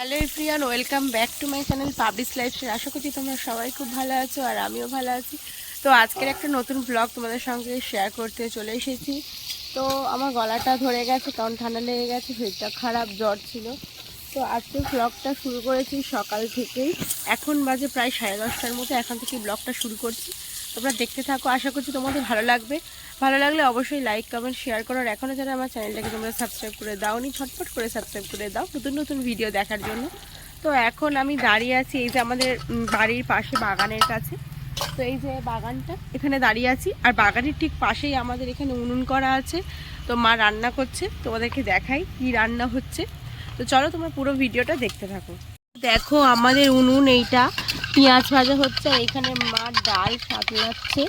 Hello everyone welcome back to my channel public life আশা করছি তোমরা সবাই খুব ভালো আছো আর আমিও ভালো আছি। তো আজকের একটা নতুন ব্লগ তোমাদের সঙ্গে শেয়ার করতে চলে এসেছি। তো আমার গলাটা ধরে গেছে, কারণ ঠান্ডা লেগে গেছে, শরীরটা খারাপ, জ্বর ছিল। তো আজকে ব্লগটা শুরু করেছি সকাল থেকেই। এখন বাজে প্রায় সাড়ে দশটার মতো, এখন থেকে ব্লগটা শুরু করছি। তোমরা দেখতে থাকো। আশা করছি তোমাদের ভালো লাগবে। ভালো লাগলে অবশ্যই লাইক কমেন্ট শেয়ার করো। আর এখনও যারা আমার চ্যানেলটাকে তোমরা সাবস্ক্রাইব করে দাওনি, ঝটপট করে সাবস্ক্রাইব করে দাও নতুন নতুন ভিডিও দেখার জন্য। তো এখন আমি দাঁড়িয়ে আছি এই যে আমাদের বাড়ির পাশে বাগানের কাছে। তো এই যে বাগানটা, এখানে দাঁড়িয়ে আছি। আর বাগানের ঠিক পাশেই আমাদের এখানে উনুন করা আছে। তো মা রান্না করছে। তোমাদেরকে দেখাই কি রান্না হচ্ছে। তো চলো তোমরা পুরো ভিডিওটা দেখতে থাকো। দেখো আমাদের উনুন এইটা। পেঁয়াজ ভাজা হচ্ছে আর এখানে মা ডাল সাতলাচ্ছে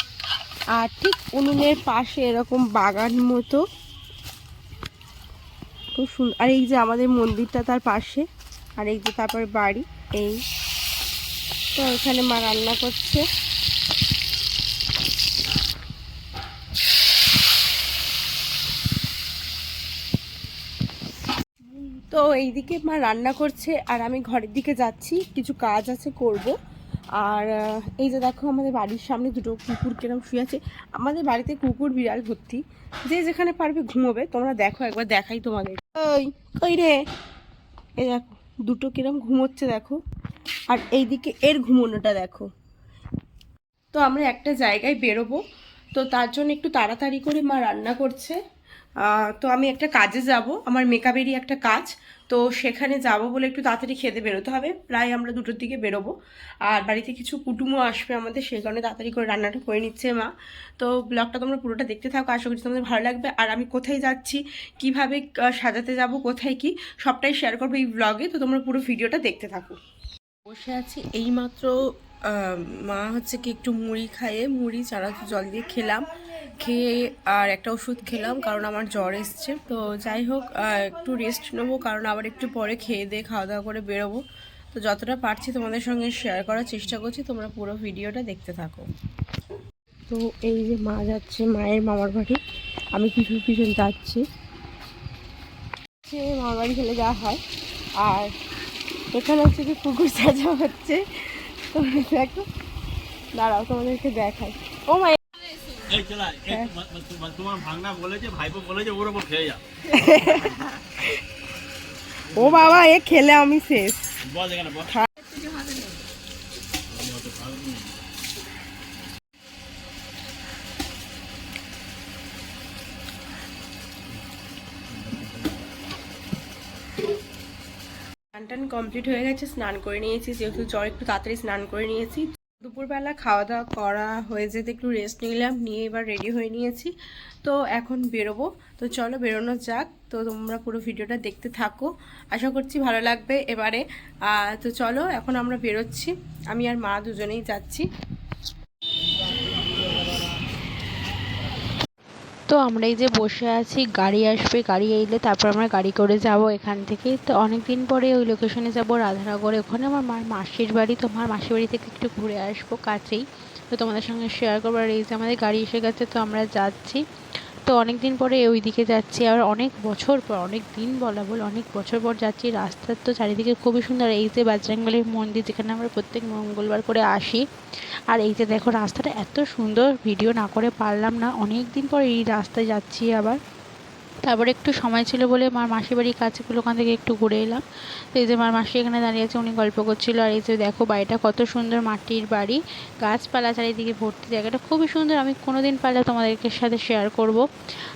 আর ঠিক উনুনের পাশে এরকম বাগান মতো। খুব সুন্দর আর এই যে আমাদের মন্দিরটা তার পাশে। আর এই যে তারপর বাড়ি, এই। তো এখানে মা রান্না করছে। তো এইদিকে মা রান্না করছে আর আমি ঘরের দিকে যাচ্ছি। কিছু কাজ আছে করব। আর এই যে দেখো আমাদের বাড়ির সামনে দুটো কুকুর কিরম শুয়ে আছে। আমাদের বাড়িতে কুকুর, বিড়াল, ভর্তি। যে যেখানে পারবে ঘুমোবে, তোমরা দেখো, একবার দেখাই তোমাদের। ওই ওই রে? এই দেখো, দুটো কিরম ঘুমোচ্ছে, দেখো। আর এইদিকে এর ঘুমোনোটা দেখো। তো আমরা একটা জায়গায় বেরোবো। তো তার জন্য একটু তাড়াতাড়ি করে মা রান্না করছে। তো আমি একটা কাজে যাব, আমার মেকআপেরই একটা কাজ, তো সেখানে যাব বলে একটু তাড়াতাড়ি খেতে বেরোতে হবে, প্রায় আমরা দুটোর দিকে বেরোবো। আর বাড়িতে কিছু কুটুমও আসবে আমাদের, সেই কারণে তাড়াতাড়ি করে রান্নাটা করে নিচ্ছে মা। তো ব্লগটা তোমরা পুরোটা দেখতে থাকো, আশা করছি তোমাদের ভালো লাগবে। আর আমি কোথায় যাচ্ছি, কীভাবে সাজাতে যাব, কোথায় কি, সবটাই শেয়ার করব এই ব্লগে তো তোমরা পুরো ভিডিওটা দেখতে থাকো। বসে আছি এইমাত্র মা হচ্ছে কি একটু মুড়ি খাইয়ে, মুড়ি চারা জল দিয়ে খেলাম। খেয়ে আর একটা ওষুধ খেলাম, কারণ আমার জ্বর এসছে। তো যাই হোক একটু রেস্ট নেব, কারণ আবার একটু পরে খেয়ে দিয়ে খাওয়া দাওয়া করে বেরোবো। তো যতটা পারছি তোমাদের সঙ্গে শেয়ার করার চেষ্টা করছি, তোমরা পুরো ভিডিওটা দেখতে থাকো। তো এই যে মা যাচ্ছে, মায়ের মামার বাড়ি। আমি পিছন পিছন যাচ্ছি। মামার বাড়ি চলে যাওয়া হয়। আর এখানে হচ্ছে কি কুকুর সাজা হচ্ছে। তোমরা দেখো, দাঁড়াও তোমাদেরকে দেখাই। ও মা এই চলা এই তোমার- তোমার বলেছে ভাইপো বলেছে ওর ওপর খেয়ে যা। ও বাবা এ খেলে আমি শেষ। বল এখানে বল। স্নান টান কমপ্লিট হয়ে গেছে স্নান করে নিয়েছি যেহেতু জ্বর একটু তাড়াতাড়ি স্নান করে নিয়েছি। দুপুরবেলা খাওয়া দাওয়া করা হয়ে যেতে একটু রেস্ট নিলাম, নিয়ে এবার রেডি হয়ে নিয়েছি। তো এখন বেরোবো। তো চলো বেরোনো যাক। তো তোমরা পুরো ভিডিওটা দেখতে থাকো। আশা করছি ভালো লাগবে এবারে। তো চলো এখন আমরা বেরোচ্ছি। আমি আর মা দুজনেই যাচ্ছি। তো আমরা এই যে বসে আছি, গাড়ি আসবে, গাড়ি এলে তারপর আমরা গাড়ি করে যাব এখান থেকে তো অনেক দিন পরে ওই লোকেশনে যাব, রাধানগরে। ওখানে আমার মার মাসির বাড়ি, তো আমার মাসির বাড়ি থেকে একটু ঘুরে আসব কাছেই। তো তোমাদের সঙ্গে শেয়ার করব। আর এই যে আমাদের গাড়ি এসে গেছে, তো আমরা যাচ্ছি। তো অনেক দিন পরে ওই দিকে যাচ্ছি। আর অনেক বছর পর, অনেক দিন বলা বল অনেক বছর পর যাচ্ছি। রাস্তার তো চারিদিকে খুবই সুন্দর। এই যে বাজরাঙ্গলের মন্দির যেখানে আমরা প্রত্যেক মঙ্গলবার করে আসি। আর এই যে দেখো, রাস্তাটা এত সুন্দর, ভিডিও না করে পারলাম না। অনেক দিন পর এই রাস্তায় যাচ্ছি আবার। তারপরে একটু সময় ছিল বলে মার মাসির বাড়ির কাছেগুলো ওখান থেকে একটু ঘুরে এলাম। তো এই যে মার মাসি এখানে দাঁড়িয়ে আছে, উনি গল্প করছিল। আর এই যে দেখো বাড়িটা কত সুন্দর মাটির বাড়ি। গাছপালা চারিদিকে ভর্তি জায়গাটা খুবই সুন্দর। আমি কোনো দিন পারলে তোমাদেরকে সাথে শেয়ার করব।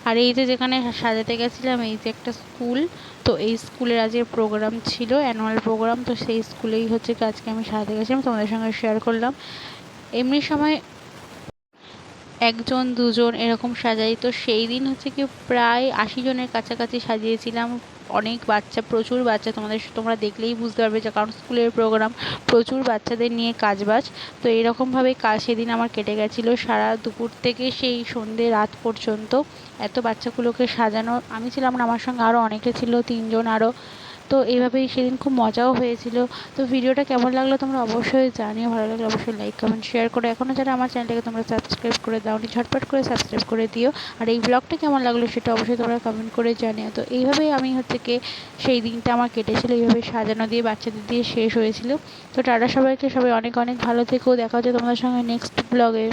আর এই যে যেখানে সাজাতে গেছিলাম, এই যে একটা স্কুল। তো এই স্কুলের আজকে প্রোগ্রাম ছিল অ্যানুয়াল প্রোগ্রাম তো সেই স্কুলেই হচ্ছে আজকে আমি সাজাতে গেছিলাম। তোমাদের সঙ্গে শেয়ার করলাম। এমনি সময় একজন, দুজন এরকম সাজাই। তো সেই দিন হচ্ছে কি প্রায় আশি জনের কাছাকাছি সাজিয়েছিলাম। অনেক বাচ্চা, প্রচুর বাচ্চা। তোমাদের তোমরা দেখলেই বুঝতে পারবে যে কারণ স্কুলের প্রোগ্রাম প্রচুর বাচ্চাদের নিয়ে কাজবাজ। তো এরকমভাবে কাজ সেদিন আমার কেটে গেছিল সারা দুপুর থেকে সেই সন্ধে রাত পর্যন্ত। এত বাচ্চাগুলোকে সাজানো, আমি ছিলাম না, আমার সঙ্গে আরও অনেকে ছিল, তিনজন আরও তো এইভাবেই সেদিন খুব মজাও হয়েছিল। তো ভিডিওটা কেমন লাগল তোমরা অবশ্যই জানিও, ভালো লাগলে অবশ্যই লাইক কমেন্ট শেয়ার করো। এখনও যারা আমার চ্যানেলটাকে তোমরা সাবস্ক্রাইব করে দাওনি ঝটপট করে সাবস্ক্রাইব করে দিও। আর এই ব্লগটা কেমন লাগল সেটা অবশ্যই তোমরা কমেন্ট করে জানিও। তো এইভাবেই আমি হচ্ছে কি সেই দিনটা আমার কেটেছিল, এইভাবে সাজানো দিয়ে, বাচ্চাদের দিয়ে শেষ হয়েছিল। তো টাটা সবাইকে, সবাই অনেক অনেক ভালো থেকো। দেখা হচ্ছে তোমাদের সঙ্গে নেক্সট ব্লগে